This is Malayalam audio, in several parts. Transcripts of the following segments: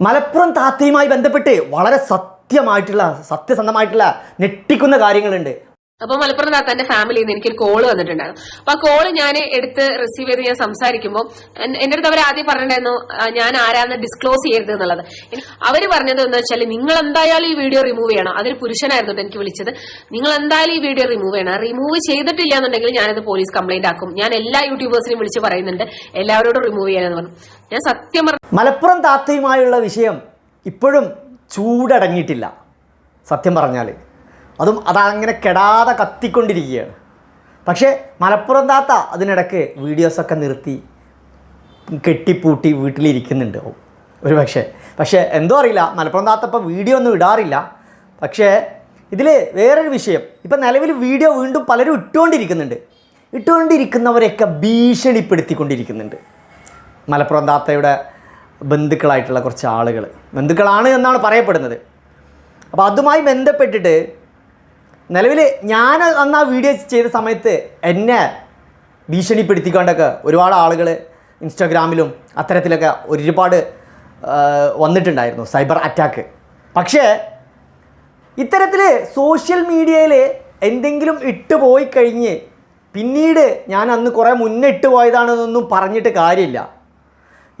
മലപ്പുറം താത്തയുമായി ബന്ധപ്പെട്ട് വളരെ സത്യമായിട്ടുള്ള സത്യസന്ധമായിട്ടുള്ള ഞെട്ടിക്കുന്ന കാര്യങ്ങളുണ്ട്. അപ്പൊ മലപ്പുറം താത്താന്റെ ഫാമിലിയിൽ നിന്ന് എനിക്കൊരു കോൾ വന്നിട്ടുണ്ടായിരുന്നു. അപ്പൊ ആ കോൾ ഞാൻ എടുത്ത് റിസീവ് ചെയ്ത് ഞാൻ സംസാരിക്കുമ്പോൾ എന്റെ അടുത്ത് അവർ ആദ്യം പറഞ്ഞിട്ടുണ്ടായിരുന്നു ഞാൻ ആരാന്ന് ഡിസ്ക്ലോസ് ചെയ്യരുത് എന്നുള്ളത്. അവർ പറഞ്ഞത് എന്ന് വെച്ചാൽ നിങ്ങൾ എന്തായാലും ഈ വീഡിയോ റിമൂവ് ചെയ്യണം. അതൊരു പുരുഷനായിരുന്നു എനിക്ക് വിളിച്ചത്. നിങ്ങൾ എന്തായാലും ഈ വീഡിയോ റിമൂവ് ചെയ്യണം. റിമൂവ് ചെയ്തിട്ടില്ല എന്നുണ്ടെങ്കിൽ ഞാനത് പോലീസ് കംപ്ലൈന്റ് ആക്കും. ഞാൻ എല്ലാ യൂട്യൂബേഴ്സിനെയും വിളിച്ച് പറയുന്നുണ്ട് എല്ലാവരോടും റിമൂവ് ചെയ്യാനെന്ന് പറഞ്ഞു. ഞാൻ സത്യം പറഞ്ഞു മലപ്പുറം താത്തയുമായുള്ള വിഷയം ഇപ്പോഴും ചൂടടങ്ങിയിട്ടില്ല. സത്യം പറഞ്ഞാൽ അതും അതങ്ങനെ കെടാതെ കത്തിക്കൊണ്ടിരിക്കുകയാണ്. പക്ഷേ മലപ്പുറം താത്ത അതിനിടയ്ക്ക് വീഡിയോസൊക്കെ നിർത്തി കെട്ടിപ്പൂട്ടി വീട്ടിലിരിക്കുന്നുണ്ട്. ഒരു പക്ഷേ പക്ഷേ എന്തോ അറിയില്ല. മലപ്പുറം താത്ത ഇപ്പോൾ വീഡിയോ ഒന്നും ഇടാറില്ല. പക്ഷേ ഇതിൽ വേറൊരു വിഷയം. ഇപ്പം നിലവിൽ വീഡിയോ വീണ്ടും പലരും ഇട്ടുകൊണ്ടിരിക്കുന്നുണ്ട്. ഇട്ടുകൊണ്ടിരിക്കുന്നവരെയൊക്കെ ഭീഷണിപ്പെടുത്തിക്കൊണ്ടിരിക്കുന്നുണ്ട്. മലപ്പുറം താത്തയുടെ ബന്ധുക്കളായിട്ടുള്ള കുറച്ച് ആളുകൾ ബന്ധുക്കളാണ് എന്നാണ് പറയപ്പെടുന്നത്. അപ്പോൾ അതുമായി ബന്ധപ്പെട്ടിട്ട് നിലവിൽ ഞാൻ അന്ന് ആ വീഡിയോ ചെയ്ത സമയത്ത് എന്നെ ഭീഷണിപ്പെടുത്തിക്കൊണ്ടൊക്കെ ഒരുപാട് ആളുകൾ ഇൻസ്റ്റാഗ്രാമിലും അത്തരത്തിലൊക്കെ ഒരുപാട് വന്നിട്ടുണ്ടായിരുന്നു സൈബർ അറ്റാക്ക്. പക്ഷേ ഇത്തരത്തിൽ സോഷ്യൽ മീഡിയയിൽ എന്തെങ്കിലും ഇട്ട് പോയി കഴിഞ്ഞ് പിന്നീട് ഞാൻ അന്ന് കുറേ മുന്നേ ഇട്ട് പോയതാണെന്നൊന്നും പറഞ്ഞിട്ട് കാര്യമില്ല.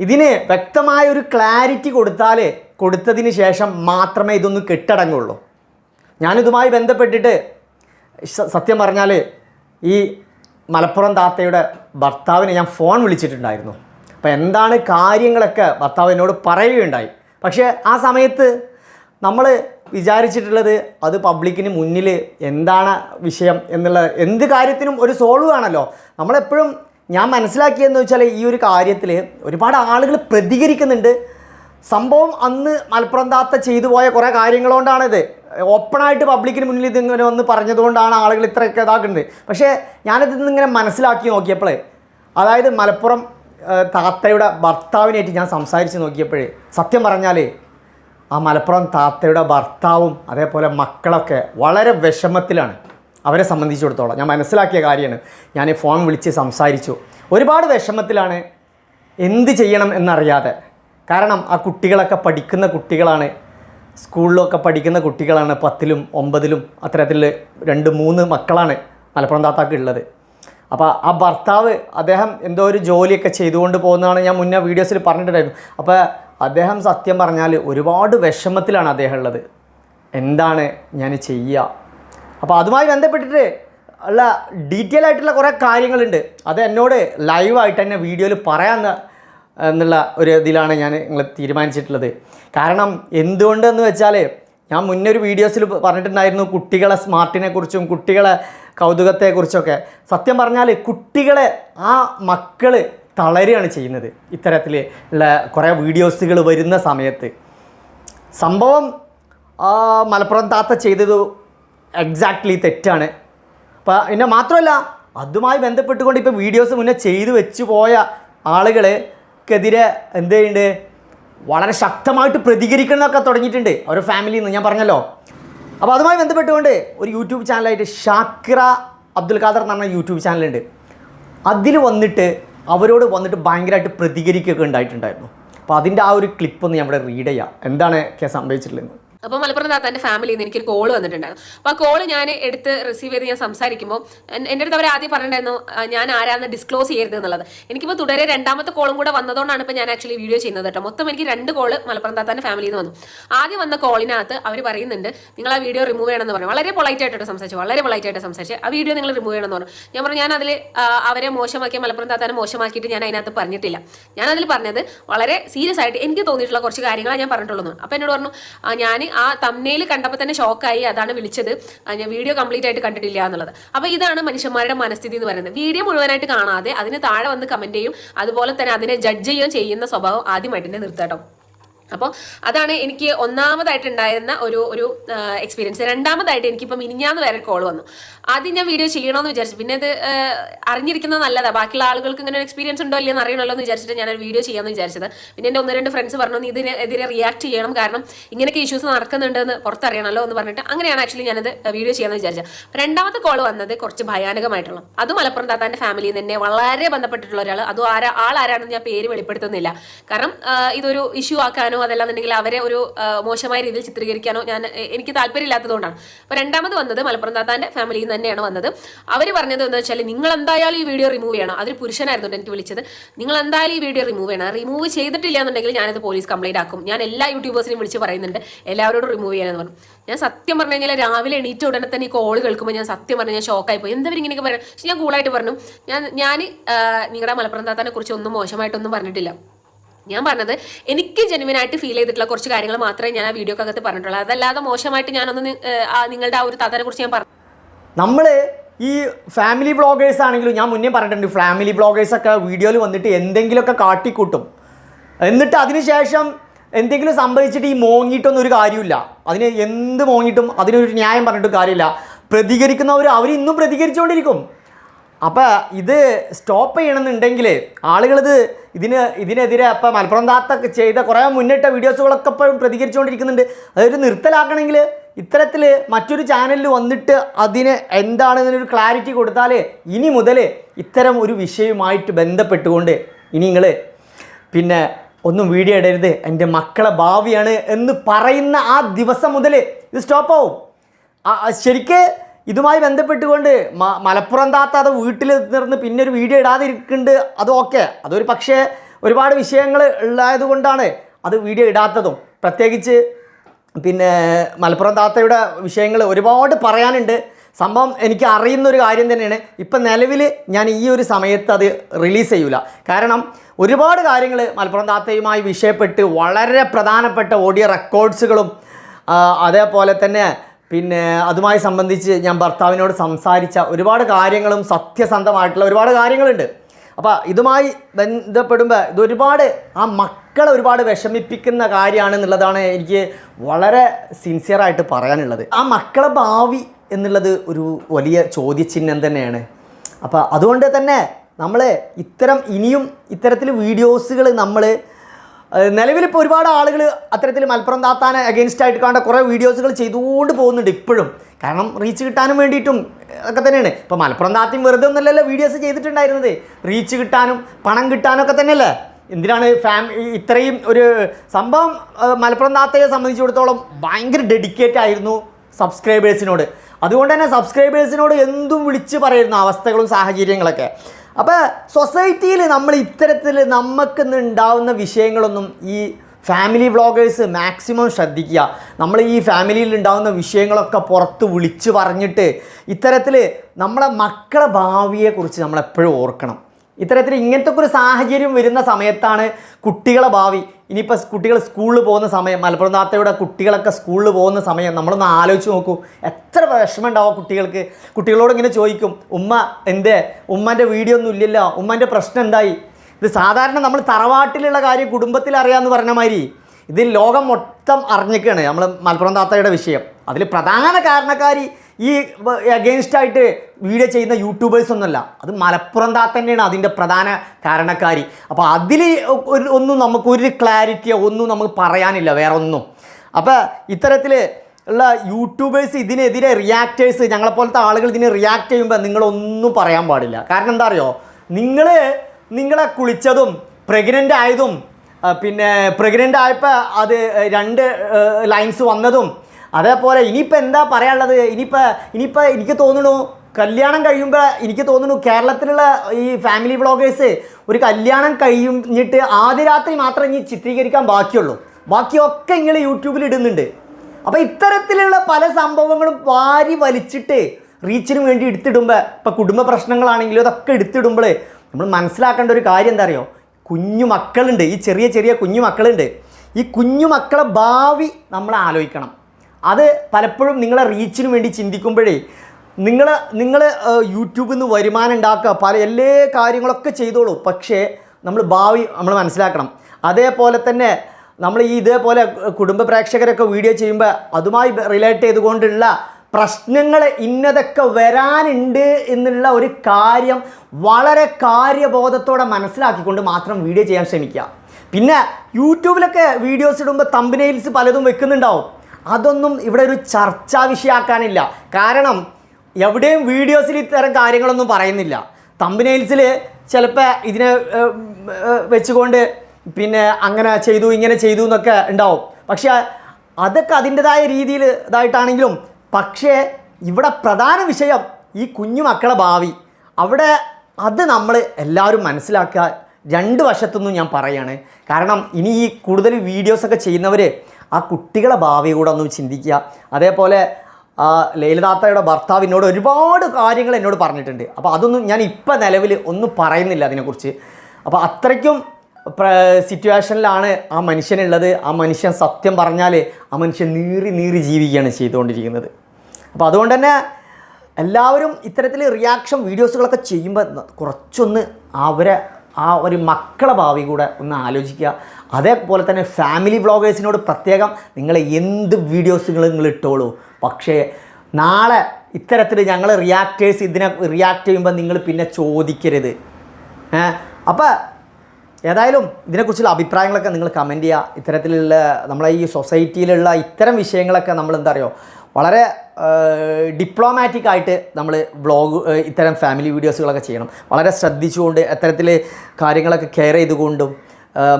ഇതിന് വ്യക്തമായ ഒരു ക്ലാരിറ്റി കൊടുത്താൽ കൊടുത്തതിന് ശേഷം മാത്രമേ ഇതൊന്ന് കെട്ടടങ്ങുള്ളൂ. ഞാനിതുമായി ബന്ധപ്പെട്ടിട്ട് സത്യം പറഞ്ഞാൽ ഈ മലപ്പുറം താത്തയുടെ ഭർത്താവിനെ ഞാൻ ഫോൺ വിളിച്ചിട്ടുണ്ടായിരുന്നു. അപ്പോൾ എന്താണ് കാര്യങ്ങളൊക്കെ ഭർത്താവ് എന്നോട് പറയുകയുണ്ടായി. പക്ഷേ ആ സമയത്ത് നമ്മൾ വിചാരിച്ചിട്ടുള്ളത് അത് പബ്ലിക്കിന് മുന്നിൽ എന്താണ് വിഷയം എന്നുള്ള എന്ത് കാര്യത്തിനും ഒരു സോൾവ് ആണല്ലോ. നമ്മളെപ്പോഴും ഞാൻ മനസ്സിലാക്കിയെന്ന് വെച്ചാൽ ഈ ഒരു കാര്യത്തിൽ ഒരുപാട് ആളുകൾ പ്രതികരിക്കുന്നുണ്ട്. സംഭവം അന്ന് മലപ്പുറം താത്ത ചെയ്തു പോയ കുറേ കാര്യങ്ങളുകൊണ്ടാണിത് ഓപ്പണായിട്ട് പബ്ലിക്കിന് മുന്നിൽ ഇതിങ്ങനെ വന്ന് പറഞ്ഞതുകൊണ്ടാണ് ആളുകൾ ഇത്രയൊക്കെ ഇതാക്കുന്നത്. പക്ഷേ ഞാനിത് ഇങ്ങനെ മനസ്സിലാക്കി നോക്കിയപ്പോഴേ അതായത് മലപ്പുറം താത്തയുടെ ഭർത്താവിനായിട്ട് ഞാൻ സംസാരിച്ച് നോക്കിയപ്പോഴേ സത്യം പറഞ്ഞാൽ ആ മലപ്പുറം താത്തയുടെ ഭർത്താവും അതേപോലെ മക്കളൊക്കെ വളരെ വിഷമത്തിലാണ്. അവരെ സംബന്ധിച്ചിടത്തോളം ഞാൻ മനസ്സിലാക്കിയ കാര്യമാണ്. ഞാൻ ഫോൺ വിളിച്ച് സംസാരിച്ചു. ഒരുപാട് വിഷമത്തിലാണ് എന്ത് ചെയ്യണം എന്നറിയാതെ. കാരണം ആ കുട്ടികളൊക്കെ പഠിക്കുന്ന കുട്ടികളാണ് സ്കൂളിലൊക്കെ പഠിക്കുന്ന കുട്ടികളാണ് പത്തിലും ഒമ്പതിലും അത്തരത്തിൽ രണ്ട് മൂന്ന് മക്കളാണ് മലപ്പുറം താത്താക്ക് ഉള്ളത്. അപ്പോൾ ആ ഭർത്താവ് അദ്ദേഹം എന്തോ ഒരു ജോലിയൊക്കെ ചെയ്തുകൊണ്ട് പോകുന്നതാണ് ഞാൻ മുന്നേ വീഡിയോസിൽ പറഞ്ഞിട്ടുണ്ടായിരുന്നു. അപ്പോൾ അദ്ദേഹം സത്യം പറഞ്ഞാൽ ഒരുപാട് വിഷമത്തിലാണ് അദ്ദേഹം ഉള്ളത്. എന്താണ് ഞാൻ ചെയ്യുക അപ്പോൾ അതുമായി ബന്ധപ്പെട്ടിട്ട് ഉള്ള ഡീറ്റെയിൽ ആയിട്ടുള്ള കുറേ കാര്യങ്ങളുണ്ട്. അത് എന്നോട് ലൈവായിട്ട് തന്നെ വീഡിയോയിൽ പറയാമെന്ന് എന്നുള്ള ഒരു ഇതിലാണ് ഞാൻ നിങ്ങൾ തീരുമാനിച്ചിട്ടുള്ളത്. കാരണം എന്തുകൊണ്ടെന്ന് വെച്ചാൽ ഞാൻ മുന്നേ ഒരു വീഡിയോസിൽ പറഞ്ഞിട്ടുണ്ടായിരുന്നു കുട്ടികളെ സ്മാർട്ടിനെ കുറിച്ചും കുട്ടികളെ കൗതുകത്തെക്കുറിച്ചൊക്കെ സത്യം പറഞ്ഞാൽ കുട്ടികളെ ആ മക്കൾ തളരുകയാണ് ചെയ്യുന്നത് ഇത്തരത്തിൽ ഉള്ള കുറേ വീഡിയോസുകൾ വരുന്ന സമയത്ത്. സംഭവം മലപ്പുറം താത്ത ചെയ്തത് എക്സാക്ട്ലി തെറ്റാണ്. അപ്പോൾ പിന്നെ മാത്രമല്ല അതുമായി ബന്ധപ്പെട്ടുകൊണ്ട് ഇപ്പോൾ വീഡിയോസ് മുന്നേ ചെയ്തു വെച്ച് പോയ ആളുകൾക്കെതിരെ എന്ത് ചെയ്യുന്നുണ്ട്? വളരെ ശക്തമായിട്ട് പ്രതികരിക്കണമെന്നൊക്കെ തുടങ്ങിയിട്ടുണ്ട്. അവരുടെ ഫാമിലിയിൽ നിന്ന് ഞാൻ പറഞ്ഞല്ലോ. അപ്പോൾ അതുമായി ബന്ധപ്പെട്ടുകൊണ്ട് ഒരു യൂട്യൂബ് ചാനലായിട്ട് ഷാക്കിറ അബ്ദുൽ ഖാദർ എന്ന് പറഞ്ഞ യൂട്യൂബ് ചാനലുണ്ട്. അതിൽ വന്നിട്ട് അവരോട് വന്നിട്ട് ഭയങ്കരമായിട്ട് പ്രതികരിക്കുകയൊക്കെ ഉണ്ടായിട്ടുണ്ടായിരുന്നു. അപ്പോൾ അതിന്റെ ആ ഒരു ക്ലിപ്പ് ഒന്ന് ഞാൻ ഇവിടെ റീഡ് ചെയ്യാം. എന്താണ് ഒക്കെ സംഭവിച്ചിട്ടുള്ളത് അപ്പൊ മലപ്പുറം താത്താന്റെ ഫാമിലിയിൽ നിന്ന് എനിക്കൊരു കോൾ വന്നിട്ടുണ്ടായിരുന്നു. അപ്പൊ ആ കോൾ ഞാൻ എടുത്ത് റിസീവ് ചെയ്ത് ഞാൻ സംസാരിക്കുമ്പോൾ എന്റെ അടുത്ത് അവർ ആദ്യം പറഞ്ഞിട്ടുണ്ടായിരുന്നു ഞാൻ ആരാന്ന് ഡിസ്ക്ലോസ് ചെയ്യരുത് എന്നുള്ളത്. എനിക്കിപ്പോൾ തുടരെ രണ്ടാമത്തെ കോളും കൂടെ വന്നതുകൊണ്ടാണ് ഇപ്പോൾ ഞാൻ ആക്ച്വലി വീഡിയോ ചെയ്യുന്നത് കേട്ടോ. മൊത്തം എനിക്ക് രണ്ട് കോൾ മലപ്പുറം താത്താന്റെ ഫാമിലിയിൽ നിന്ന് വന്നു. ആദ്യം വന്ന കോളിനകത്ത് അവർ പറയുന്നുണ്ട് നിങ്ങൾ ആ വീഡിയോ റിമൂവ് ചെയ്യണമെന്ന് പറഞ്ഞു. വളരെ പൊളൈറ്റ് ആയിട്ട് സംസാരിച്ചു വളരെ പൊളൈറ്റ് ആയിട്ട് സംസാരിച്ചു. ആ വീഡിയോ നിങ്ങൾ റിമൂവ് ചെയ്യണമെന്ന് പറഞ്ഞു. ഞാൻ പറഞ്ഞു ഞാൻ അതിൽ അവരെ മോശമാക്കിയ മലപ്പുറം താത്താനെ മോശമാക്കിയിട്ട് ഞാൻ അതിനകത്ത് പറഞ്ഞിട്ടില്ല. ഞാൻ അതിൽ പറഞ്ഞത് വളരെ സീരിയസ് ആയിട്ട് എനിക്ക് തോന്നിയിട്ടുള്ള കുറച്ച് കാര്യങ്ങളാണ് ഞാൻ പറഞ്ഞിട്ടുള്ളത് അപ്പോൾ എന്നോട് പറഞ്ഞു ഞാൻ ആ തമ്മനയിൽ കണ്ടപ്പോൾ തന്നെ ഷോക്കായി അതാണ് വിളിച്ചത്. ഞാൻ വീഡിയോ കംപ്ലീറ്റ് ആയിട്ട് കണ്ടിട്ടില്ല എന്നുള്ളത്. അപ്പോൾ ഇതാണ് മനുഷ്യന്മാരുടെ മനസ്ഥിതി എന്ന് പറയുന്നത്. വീഡിയോ മുഴുവനായിട്ട് കാണാതെ അതിന് താഴെ വന്ന് കമന്റ് ചെയ്യും. അതുപോലെ തന്നെ അതിനെ ജഡ്ജ് ചെയ്യുകയും ചെയ്യുന്ന സ്വഭാവം ആദ്യമായിട്ട് തന്നെ നിർത്തട്ടോ അപ്പോൾ അതാണ് എനിക്ക് ഒന്നാമതായിട്ട് ഉണ്ടായിരുന്ന ഒരു ഒരു എക്സ്പീരിയൻസ് രണ്ടാമതായിട്ട് എനിക്കിപ്പോൾ മിനിഞ്ഞാന്ന് വേറെ കോൾ വന്നു. ആദ്യം ഞാൻ വീഡിയോ ചെയ്യണമെന്ന് വിചാരിച്ചു. പിന്നെ ഇത് അറിഞ്ഞിരിക്കുന്നത് നല്ലതാണ് ബാക്കിയുള്ള ആളുകൾക്ക് ഇങ്ങനെ ഒരു എക്സ്പീരിയൻസ് ഉണ്ടോ ഇല്ലെന്ന് അറിയണമല്ലോ എന്ന് വിചാരിച്ചിട്ട് ഞാൻ ഒരു വീഡിയോ ചെയ്യാമെന്ന് വിചാരിച്ചത്. പിന്നെ എന്റെ ഒന്ന് രണ്ട് ഫ്രണ്ട്സ് പറഞ്ഞു നീ ഇതിനെതിരെ റിയാക്ട് ചെയ്യണം. കാരണം ഇങ്ങനെയൊക്കെ ഇഷ്യൂസ് നടക്കുന്നുണ്ടെന്ന് പുറത്തറിയണമല്ലോ എന്ന് പറഞ്ഞിട്ട് അങ്ങനെയാണ് ആക്ച്വലി ഞാനത് വീഡിയോ ചെയ്യാമെന്ന് വിചാരിച്ചത്. രണ്ടാമത്തെ കോൾ വന്നത് കുറച്ച് ഭയാനകമായിട്ടുള്ള അത് മലപ്പുറം താത്താന്റെ ഫാമിലിയിൽ നിന്ന് തന്നെ വളരെ ബന്ധപ്പെട്ടിട്ടുള്ള ഒരാൾ അതും ആരാ ആളാരാണെന്ന് ഞാൻ പേര് വെളിപ്പെടുത്തുന്നില്ല. കാരണം ഇതൊരു ഇഷ്യൂ ആക്കാനോ ചിത്രീകരിക്കാനോ അതല്ലാന്നുണ്ടെങ്കിൽ അവരെ ഒരു മോശമായ രീതിയിൽ ചിത്രീകരിക്കാനോ ഞാൻ എനിക്ക് താല്പര്യമില്ലാത്തതുകൊണ്ടാണ്. അപ്പോൾ രണ്ടാമത് വന്നത് മലപ്പുറം താത്താന്റെ ഫാമിലിയിൽ തന്നെയാണ് വന്നത്. അവർ പറഞ്ഞത് എന്താ വെച്ചാൽ നിങ്ങൾ എന്തായാലും ഈ വീഡിയോ റിമൂവ് ചെയ്യണം. അതൊരു പുരുഷനായിരുന്നു എനിക്ക് വിളിച്ചത്. നിങ്ങൾ എന്തായാലും ഈ വീഡിയോ റിമൂവ് ചെയ്യണം. റിമൂവ് ചെയ്തിട്ടില്ല എന്നുണ്ടെങ്കിൽ ഞാനത് പോലീസ് കംപ്ലൈന്റ് ആക്കും. ഞാൻ എല്ലാ യൂട്യൂബേഴ്സിനും വിളിച്ച് പറയുന്നുണ്ട് എല്ലാവരോടും റിമൂവ് ചെയ്യാനെന്ന് പറഞ്ഞു. ഞാൻ സത്യം പറഞ്ഞു കഴിഞ്ഞാൽ രാവിലെ എണീറ്റ ഉടനെ തന്നെ ഈ കോൾ കേൾക്കുമ്പോൾ ഞാൻ സത്യം പറഞ്ഞു ഞാൻ ഷോക്കായി പോയി. എന്താ ഇങ്ങനെയൊക്കെ പറയാം പക്ഷെ ഞാൻ കൂളായിട്ട് പറഞ്ഞു. ഞാൻ ഞാൻ നിങ്ങളുടെ മലപ്പുറം താത്താനെ കുറിച്ച് ഒന്നും മോശമായിട്ടൊന്നും പറഞ്ഞിട്ടില്ല. ഞാൻ പറഞ്ഞത് എനിക്ക് ജെനുവിനായിട്ട് ഫീൽ ചെയ്തിട്ടുള്ള കുറച്ച് കാര്യങ്ങൾ മാത്രമേ ഞാൻ ആ വീഡിയോക്കകത്ത് പറഞ്ഞിട്ടുള്ളൂ. അതല്ലാതെ മോശമായിട്ട് ഞാനൊന്ന് നിങ്ങളുടെ ആ ഒരു താത്താനെ കുറിച്ച് ഞാൻ പറഞ്ഞു നമ്മൾ ഈ ഫാമിലി ബ്ലോഗേഴ്സ് ആണെങ്കിലും ഞാൻ മുന്നേ പറഞ്ഞിട്ടുണ്ട് ഫാമിലി ഒക്കെ വീഡിയോയിൽ വന്നിട്ട് എന്തെങ്കിലുമൊക്കെ കാട്ടിക്കൂട്ടും. എന്നിട്ട് അതിനുശേഷം എന്തെങ്കിലും സംഭവിച്ചിട്ട് ഈ മോങ്ങിയിട്ടൊന്നും ഒരു കാര്യമില്ല അതിന് എന്ത് മോങ്ങിയിട്ടും അതിനൊരു ന്യായം പറഞ്ഞിട്ട് കാര്യമില്ല. പ്രതികരിക്കുന്നവർ അവർ ഇന്നും പ്രതികരിച്ചുകൊണ്ടിരിക്കും. അപ്പോൾ ഇത് സ്റ്റോപ്പ് ചെയ്യണമെന്നുണ്ടെങ്കിൽ ആളുകളിത് ഇതിന് ഇതിനെതിരെ അപ്പോൾ മലപ്പുറം താത്തൊക്കെ ചെയ്ത കുറേ മുന്നിട്ട വീഡിയോസുകളൊക്കെ ഇപ്പോഴും പ്രതികരിച്ചുകൊണ്ടിരിക്കുന്നുണ്ട്. അതൊരു നിർത്തലാക്കണമെങ്കിൽ ഇത്തരത്തിൽ മറ്റൊരു ചാനലിൽ വന്നിട്ട് അതിന് എന്താണെന്നൊരു ക്ലാരിറ്റി കൊടുത്താൽ ഇനി മുതൽ ഇത്തരം ഒരു വിഷയവുമായിട്ട് ബന്ധപ്പെട്ടുകൊണ്ട് ഇനി നിങ്ങൾ പിന്നെ ഒന്നും വീഡിയോ ഇടരുത്. എന്റെ മക്കളെ ഭാവിയാണ് എന്ന് പറയുന്ന ആ ദിവസം മുതൽ ഇത് സ്റ്റോപ്പ് ആവും. ആ, ആ, ശരിക്ക് ഇതുമായി ബന്ധപ്പെട്ടുകൊണ്ട് മലപ്പുറം താത്ത അത് വീട്ടിൽ നിന്ന് പിന്നെ ഒരു വീഡിയോ ഇടാതിരിക്കുന്നുണ്ട് അത് ഓക്കെ. അതൊരു പക്ഷേ ഒരുപാട് വിഷയങ്ങൾ ഉള്ളതുകൊണ്ടാണ് അത് വീഡിയോ ഇടാത്തതും. പ്രത്യേകിച്ച് പിന്നെ മലപ്പുറം താത്തയുടെ വിഷയങ്ങൾ ഒരുപാട് പറയാനുണ്ട്. സംഭവം എനിക്ക് അറിയുന്ന ഒരു കാര്യം തന്നെയാണ്. ഇപ്പം നിലവിൽ ഞാൻ ഈ ഒരു സമയത്ത് അത് റിലീസ് ചെയ്യൂല. കാരണം ഒരുപാട് കാര്യങ്ങൾ മലപ്പുറം താത്തയുമായി വിഷയപ്പെട്ട് വളരെ പ്രധാനപ്പെട്ട ഓഡിയോ റെക്കോർഡ്സുകളും അതേപോലെ തന്നെ പിന്നെ അതുമായി സംബന്ധിച്ച് ഞാൻ ഭർത്താവിനോട് സംസാരിച്ച ഒരുപാട് കാര്യങ്ങളും സത്യസന്ധമായിട്ടുള്ള ഒരുപാട് കാര്യങ്ങളുണ്ട്. അപ്പോൾ ഇതുമായി ബന്ധപ്പെടുമ്പോൾ ഇതൊരുപാട് ആ മക്കളെ ഒരുപാട് വിഷമിപ്പിക്കുന്ന കാര്യമാണ് എന്നുള്ളതാണ് എനിക്ക് വളരെ സിൻസിയറായിട്ട് പറയാനുള്ളത്. ആ മക്കളെ ഭാവി എന്നുള്ളത് ഒരു വലിയ ചോദ്യചിഹ്നം തന്നെയാണ്. അപ്പോൾ അതുകൊണ്ട് തന്നെ നമ്മൾ ഇത്തരം ഇനിയും ഇത്തരത്തിൽ വീഡിയോസുകൾ നമ്മൾ നിലവിലിപ്പോൾ ഒരുപാട് ആളുകൾ അത്തരത്തിൽ മലപ്പുറം താത്താനെ അഗെയിൻസ്റ്റ് ആയിട്ട് കാണേണ്ട കുറേ വീഡിയോസുകൾ ചെയ്തുകൊണ്ട് പോകുന്നുണ്ട് ഇപ്പോഴും. കാരണം റീച്ച് കിട്ടാനും വേണ്ടിയിട്ടും ഒക്കെ തന്നെയാണ്. ഇപ്പോൾ മലപ്പുറം താത്തയും വെറുതെ ഒന്നല്ലല്ലോ വീഡിയോസ് ചെയ്തിട്ടുണ്ടായിരുന്നത്. റീച്ച് കിട്ടാനും പണം കിട്ടാനും ഒക്കെ തന്നെയല്ലേ? എന്തിനാണ് ഫാം ഇത്രയും ഒരു സംഭവം മലപ്പുറം താത്തയെ സംബന്ധിച്ചിടത്തോളം ഭയങ്കര ഡെഡിക്കേറ്റ് ആയിരുന്നു സബ്സ്ക്രൈബേഴ്സിനോട് അതുകൊണ്ട് തന്നെ സബ്സ്ക്രൈബേഴ്സിനോട് എന്തും വിളിച്ച് പറയുന്ന അവസ്ഥകളും സാഹചര്യങ്ങളൊക്കെ. അപ്പോൾ സൊസൈറ്റിയിൽ നമ്മൾ ഇത്തരത്തിൽ നമുക്ക് ഉണ്ടാവുന്ന വിഷയങ്ങളൊന്നും ഈ ഫാമിലി വ്ളോഗേഴ്സ് മാക്സിമം ശ്രദ്ധിക്കുക. നമ്മൾ ഈ ഫാമിലിയിൽ ഉണ്ടാകുന്ന വിഷയങ്ങളൊക്കെ പുറത്ത് വിളിച്ച് പറഞ്ഞിട്ട് ഇത്തരത്തിൽ നമ്മളെ മക്കളെ ഭാവിയെക്കുറിച്ച് നമ്മളെപ്പോഴും ഓർക്കണം. ഇത്തരത്തിൽ ഇങ്ങനത്തെ ഒരു സാഹചര്യം വരുന്ന സമയത്താണ് കുട്ടികളെ ഭാവി. ഇനിയിപ്പോൾ കുട്ടികൾ സ്കൂളിൽ പോകുന്ന സമയം മലപ്പുറം താത്തയുടെ കുട്ടികളൊക്കെ സ്കൂളിൽ പോകുന്ന സമയം നമ്മളൊന്ന് ആലോചിച്ച് നോക്കൂ. എത്ര വിഷമം ഉണ്ടാവും കുട്ടികൾക്ക്. കുട്ടികളോട് ഇങ്ങനെ ചോദിക്കും ഉമ്മ എന്തേ? ഉമ്മന്റെ വീഡിയോ ഒന്നും ഇല്ലല്ലോ? ഉമ്മന്റെ പ്രശ്നം എന്തായി? ഇത് സാധാരണ നമ്മൾ തറവാട്ടിലുള്ള കാര്യം കുടുംബത്തിൽ അറിയാമെന്ന് പറഞ്ഞ മാതിരി ഇത് ലോകം മൊത്തം അറിഞ്ഞിക്കാണ് നമ്മൾ മലപ്പുറം താത്തയുടെ വിഷയം. അതിൽ പ്രധാന കാരണക്കാരി ഈ അഗെയിൻസ്റ്റ് ആയിട്ട് വീഡിയോ ചെയ്യുന്ന യൂട്യൂബേഴ്സ് ഒന്നുമല്ല. അത് മലപ്പുറം താത്ത തന്നെയാണ് അതിന്റെ പ്രധാന കാരണക്കാരി. അപ്പോൾ അതിൽ ഒരു ഒന്നും നമുക്ക് ഒരു ക്ലാരിറ്റിയോ ഒന്നും നമുക്ക് പറയാനില്ല വേറെ ഒന്നും അപ്പോൾ ഇത്തരത്തിൽ ഉള്ള യൂട്യൂബേഴ്സ് ഇതിനെതിരെ റിയാക്റ്റേഴ്സ് ഞങ്ങളെപ്പോലത്തെ ആളുകൾ ഇതിനെ റിയാക്ട് ചെയ്യുമ്പോൾ നിങ്ങളൊന്നും പറയാൻ പാടില്ല. കാരണം എന്താ അറിയോ? നിങ്ങൾ നിങ്ങളെ കുളിച്ചതും പ്രഗ്നന്റ് ആയതും പിന്നെ പ്രഗ്നന്റ് ആയപ്പോൾ അത് രണ്ട് ലൈൻസ് വന്നതും അതേപോലെ ഇനിയിപ്പോൾ എന്താ പറയാനുള്ളത്? ഇനിയിപ്പോൾ ഇനിയിപ്പോൾ എനിക്ക് തോന്നുന്നു കല്യാണം കഴിയുമ്പോൾ എനിക്ക് തോന്നുന്നു കേരളത്തിലുള്ള ഈ ഫാമിലി വ്ളോഗേഴ്സ് ഒരു കല്യാണം കഴിഞ്ഞിട്ട് ആദ്യ രാത്രി മാത്രം ഇനി ചിത്രീകരിക്കാൻ ബാക്കിയുള്ളൂ. ബാക്കിയൊക്കെ നിങ്ങൾ യൂട്യൂബിൽ ഇടുന്നുണ്ട്. അപ്പോൾ ഇത്തരത്തിലുള്ള പല സംഭവങ്ങളും വാരി വലിച്ചിട്ട് റീച്ചിന് വേണ്ടി എടുത്തിടുമ്പോൾ ഇപ്പോൾ കുടുംബ പ്രശ്നങ്ങളാണെങ്കിലും അതൊക്കെ എടുത്തിടുമ്പോൾ നമ്മൾ മനസ്സിലാക്കേണ്ട ഒരു കാര്യം എന്താ അറിയോ? കുഞ്ഞു മക്കളുണ്ട്. ഈ ചെറിയ ചെറിയ കുഞ്ഞു മക്കളുണ്ട്. ഈ കുഞ്ഞു മക്കളെ ഭാവി നമ്മൾ ആലോചിക്കണം അത് പലപ്പോഴും നിങ്ങളെ റീച്ചിന് വേണ്ടി ചിന്തിക്കുമ്പോഴേ നിങ്ങൾ നിങ്ങൾ യൂട്യൂബിൽ നിന്ന് വരുമാനം ഉണ്ടാക്കുക പല എല്ലാ കാര്യങ്ങളൊക്കെ ചെയ്തോളൂ. പക്ഷേ നമ്മൾ ഭാവി നമ്മൾ മനസ്സിലാക്കണം. അതേപോലെ തന്നെ നമ്മൾ ഈ ഇതേപോലെ കുടുംബ പ്രേക്ഷകരൊക്കെ വീഡിയോ ചെയ്യുമ്പോൾ അതുമായി റിലേറ്റ് ചെയ്തുകൊണ്ടുള്ള പ്രശ്നങ്ങൾ ഇന്നതൊക്കെ വരാനുണ്ട് എന്നുള്ള ഒരു കാര്യം വളരെ കാര്യബോധത്തോടെ മനസ്സിലാക്കിക്കൊണ്ട് മാത്രം വീഡിയോ ചെയ്യാൻ ശ്രമിക്കുക. പിന്നെ യൂട്യൂബിലൊക്കെ വീഡിയോസ് ഇടുമ്പോൾ തമ്പനെയിൽസ് പലതും വെക്കുന്നുണ്ടാവും. അതൊന്നും ഇവിടെ ഒരു ചർച്ചാ വിഷയമാക്കാനില്ല കാരണം എവിടെയും വീഡിയോസിൽ ഇത്തരം കാര്യങ്ങളൊന്നും പറയുന്നില്ല. തമ്പനെയിൽസിൽ ചിലപ്പോൾ ഇതിനെ വെച്ചുകൊണ്ട് പിന്നെ അങ്ങനെ ചെയ്തു ഇങ്ങനെ ചെയ്തു എന്നൊക്കെ ഉണ്ടാവും. പക്ഷേ അതൊക്കെ അതിന്റെതായ രീതിയിൽ ഇതായിട്ടാണെങ്കിലും പക്ഷേ ഇവിടെ പ്രധാന വിഷയം ഈ കുഞ്ഞു മക്കളെ ഭാവി. അവിടെ അത് നമ്മൾ എല്ലാവരും മനസ്സിലാക്കുക. രണ്ട് വശത്തുനിന്നും ഞാൻ പറയാണ്. കാരണം ഇനി ഈ കൂടുതൽ വീഡിയോസൊക്കെ ചെയ്യുന്നവർ ആ കുട്ടികളെ ഭാവി കൂടെ ഒന്ന് ചിന്തിക്കുക. അതേപോലെ ആ, ലളിതാത്തയുടെ ഭർത്താവ് എന്നോട് ഒരുപാട് കാര്യങ്ങൾ എന്നോട് പറഞ്ഞിട്ടുണ്ട്. അപ്പോൾ അതൊന്നും ഞാൻ ഇപ്പം നിലവിൽ ഒന്നും പറയുന്നില്ല അതിനെക്കുറിച്ച്. അപ്പോൾ അത്രയ്ക്കും സിറ്റുവേഷനിലാണ് ആ മനുഷ്യനുള്ളത്. ആ മനുഷ്യൻ സത്യം പറഞ്ഞാൽ ആ മനുഷ്യൻ നീറി നീറി ജീവിക്കുകയാണ് ചെയ്തുകൊണ്ടിരിക്കുന്നത്. അപ്പോൾ അതുകൊണ്ട് തന്നെ എല്ലാവരും ഇത്തരത്തിൽ റിയാക്ഷൻ വീഡിയോസുകളൊക്കെ ചെയ്യുമ്പോൾ കുറച്ചൊന്ന് അവരെ ആ ഒരു മക്കളെ ഭാവി കൂടെ ഒന്ന് ആലോചിക്കുക. അതേപോലെ തന്നെ ഫാമിലി വ്ളോഗേഴ്സിനോട് പ്രത്യേകം നിങ്ങൾ എന്ത് വീഡിയോസ് നിങ്ങൾ ഇട്ടോളൂ. പക്ഷേ നാളെ ഇത്തരത്തിൽ ഞങ്ങൾ റിയാക്റ്റേഴ്സ് ഇതിനെ റിയാക്ട് ചെയ്യുമ്പോൾ നിങ്ങൾ പിന്നെ ചോദിക്കരുത്. അപ്പോൾ ഏതായാലും ഇതിനെക്കുറിച്ചുള്ള അഭിപ്രായങ്ങളൊക്കെ നിങ്ങൾ കമന്റ് ചെയ്യുക ഇത്തരത്തിലുള്ള നമ്മളെ ഈ സൊസൈറ്റിയിലുള്ള ഇത്തരം വിഷയങ്ങളൊക്കെ നമ്മൾ എന്താ പറയുക വളരെ ഡിപ്ലോമാറ്റിക് ആയിട്ട് നമ്മൾ വ്ളോഗ് ഇത്തരം ഫാമിലി വീഡിയോസുകളൊക്കെ ചെയ്യണം. വളരെ ശ്രദ്ധിച്ചുകൊണ്ട് ഇത്തരത്തിൽ കാര്യങ്ങളൊക്കെ കെയർ ചെയ്തുകൊണ്ടും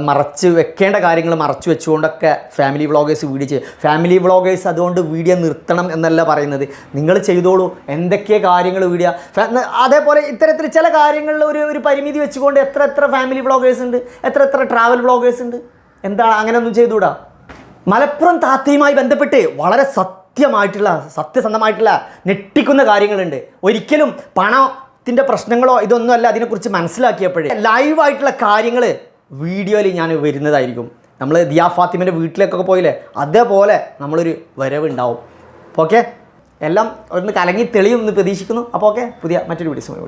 മറച്ച് വെക്കേണ്ട കാര്യങ്ങൾ മറച്ചു വെച്ചുകൊണ്ടൊക്കെ ഫാമിലി വ്ളോഗേഴ്സ് വീഡിയോ ചെയ്യും ഫാമിലി വ്ളോഗേഴ്സ് അതുകൊണ്ട് വീഡിയോ നിർത്തണം എന്നല്ല പറയുന്നത്. നിങ്ങൾ ചെയ്തോളൂ. എന്തൊക്കെ കാര്യങ്ങൾ വീഡിയോ അതേപോലെ ഇത്തരത്തിൽ ചില കാര്യങ്ങളിൽ ഒരു ഒരു പരിമിതി വെച്ചുകൊണ്ട് എത്ര എത്ര ഫാമിലി വ്ളോഗേഴ്സ് ഉണ്ട്? എത്ര എത്ര ട്രാവൽ വ്ളോഗേഴ്സ് ഉണ്ട്? എന്താണ് അങ്ങനെയൊന്നും ചെയ്തുകൂടാ? മലപ്പുറം താത്തയുമായി ബന്ധപ്പെട്ട് വളരെ സത്യമായിട്ടുള്ള സത്യസന്ധമായിട്ടുള്ള ഞെട്ടിക്കുന്ന കാര്യങ്ങളുണ്ട്. ഒരിക്കലും പണത്തിന്റെ പ്രശ്നങ്ങളോ ഇതൊന്നുമല്ല അതിനെക്കുറിച്ച് മനസ്സിലാക്കിയപ്പോഴേ. ലൈവായിട്ടുള്ള കാര്യങ്ങൾ വീഡിയോയിൽ ഞാൻ വരുന്നതായിരിക്കും. നമ്മൾ ദിയാ ഫാത്തിമന്റെ വീട്ടിലേക്കൊക്കെ പോയില്ലേ? അതേപോലെ നമ്മളൊരു വരവുണ്ടാവും. ഓക്കെ എല്ലാം ഒന്ന് കലങ്ങി തെളിയും എന്ന് പ്രതീക്ഷിക്കുന്നു. അപ്പോൾ ഓക്കെ പുതിയ മറ്റൊരു വീഡിയോ വീഡിയോസുമായി